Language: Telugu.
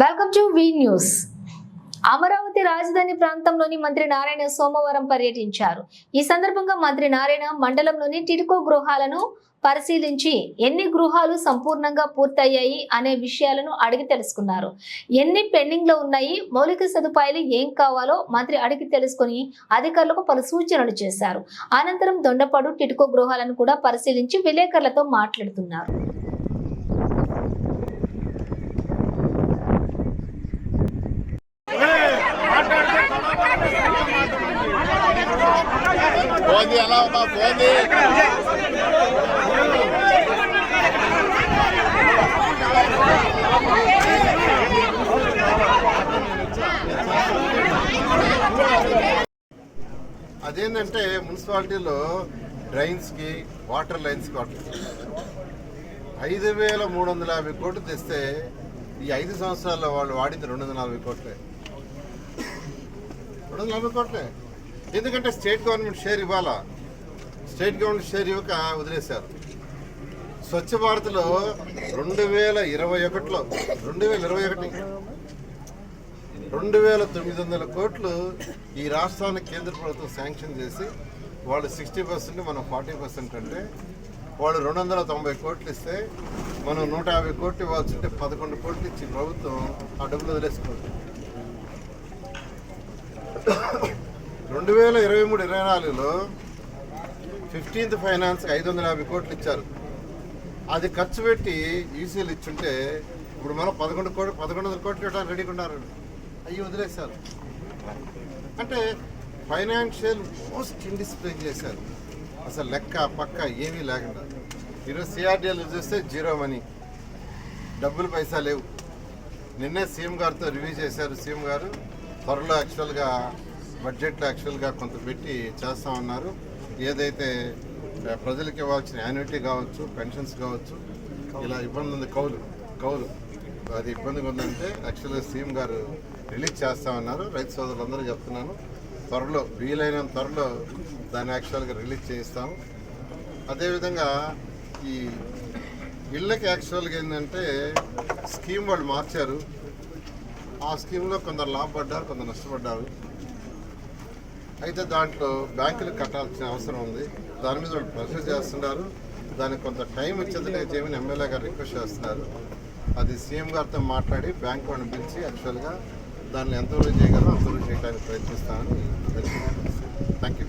Welcome to V news. Amaravati రాజధాని ప్రాంతంలోని మంత్రి నారాయణ సోమవారం పర్యటించారు. ఈ సందర్భంగా మంత్రి నారాయణ మండలంలోని టిడ్కో గృహాలను పరిశీలించి ఎన్ని గృహాలు సంపూర్ణంగా పూర్తయ్యాయి అనే విషయాలను అడిగి తెలుసుకున్నారు. ఎన్ని పెండింగ్లో ఉన్నాయి మౌలిక సదుపాయాలు ఏం కావాలో మంత్రి అడిగి తెలుసుకుని అధికారులకు పలు సూచనలు చేశారు. అనంతరం దొండపాడు టిడ్కో గృహాలను కూడా పరిశీలించి విలేకరులతో మాట్లాడుతున్నారు. అదేంటంటే మున్సిపాలిటీలో డ్రైన్స్కి వాటర్ లైన్స్కి వాటికి ఐదు వేల మూడు వందల యాభై కోట్లు తెస్తే ఈ ఐదు సంవత్సరాల్లో వాళ్ళు వాడింది రెండు వందల నలభై కోట్లే. రెండు వందల నలభై కోట్లే. ఎందుకంటే స్టేట్ గవర్నమెంట్ షేర్ ఇవ్వాలా? స్టేట్ గవర్నమెంట్ షేర్ ఇవ్వక వదిలేశారు. స్వచ్ఛ భారత్లో రెండు వేల ఇరవై ఒకటిలో రెండు వేల ఇరవై ఒకటి రెండు వేల తొమ్మిది వందల కోట్లు ఈ రాష్ట్రానికి కేంద్ర ప్రభుత్వం శాంక్షన్ చేసి వాళ్ళు సిక్స్టీ పర్సెంట్ మనం ఫార్టీ పర్సెంట్ అంటే వాళ్ళు రెండు వందల తొంభై కోట్లు ఇస్తే మనం నూట యాభై కోట్లు ఇవ్వాల్సి ఉంటే పదకొండు కోట్లు ఇచ్చి ప్రభుత్వం ఆ డబ్బులు వదిలేసుకోండి రెండు వేల ఇరవై మూడు ఇరవై నాలుగులో ఫిఫ్టీన్త్ ఫైనాన్స్కి ఐదు వందల యాభై కోట్లు ఇచ్చారు. అది ఖర్చు పెట్టి ఈసీలు ఇచ్చుంటే ఇప్పుడు మనం పదకొండు కోట్లు పదకొండు వందల కోట్లు ఇవ్వడానికి రెడీగా ఉన్నారు. అయ్యి వదిలేశారు. అంటే ఫైనాన్షియల్ మోస్ట్ ఇండిసిప్లిన్ చేశారు. అసలు లెక్క పక్క ఏమీ లేకుండా. ఈరోజు సిఆర్డీఎల్ చూస్తే జీరో మనీ. డబ్బులు పైసా లేవు. నిన్నే సీఎం గారితో రివ్యూ చేశారు సీఎం గారు. త్వరలో యాక్చువల్గా బడ్జెట్లో యాక్చువల్గా కొంత పెట్టి చేస్తామన్నారు ఏదైతే ప్రజలకు ఇవ్వాల్సిన యాన్యుటీ కావచ్చు పెన్షన్స్ కావచ్చు ఇలా ఇబ్బంది ఉంది. కౌలు కౌలు. అది ఇబ్బందిగా ఉందంటే యాక్చువల్గా సీఎం గారు రిలీజ్ చేస్తామన్నారు రైతు సోదరులందరూ చెప్తున్నాను. త్వరలో వీలైనంత త్వరలో దాన్ని యాక్చువల్గా రిలీజ్ చేయిస్తాము. అదేవిధంగా ఈ ఇళ్ళకి యాక్చువల్గా ఏంటంటే స్కీమ్ వాళ్ళు మార్చారు. ఆ స్కీమ్లో కొందరు లాభపడ్డారు కొందరు నష్టపడ్డారు. అయితే దాంట్లో బ్యాంకులు కట్టాల్సిన అవసరం ఉంది. దాని మీద వాళ్ళు ప్రెషర్ చేస్తున్నారు. దానికి కొంత టైం ఇచ్చేదిలే చేయమని ఎమ్మెల్యే గారు రిక్వెస్ట్ చేస్తున్నారు. అది సీఎం గారితో మాట్లాడి బ్యాంక్ వాళ్ళని పిలిచి యాక్చువల్గా దాన్ని ఎంతవరకు చేయగలరో అంతవరకు చేయడానికి ప్రయత్నిస్తానని థ్యాంక్ యూ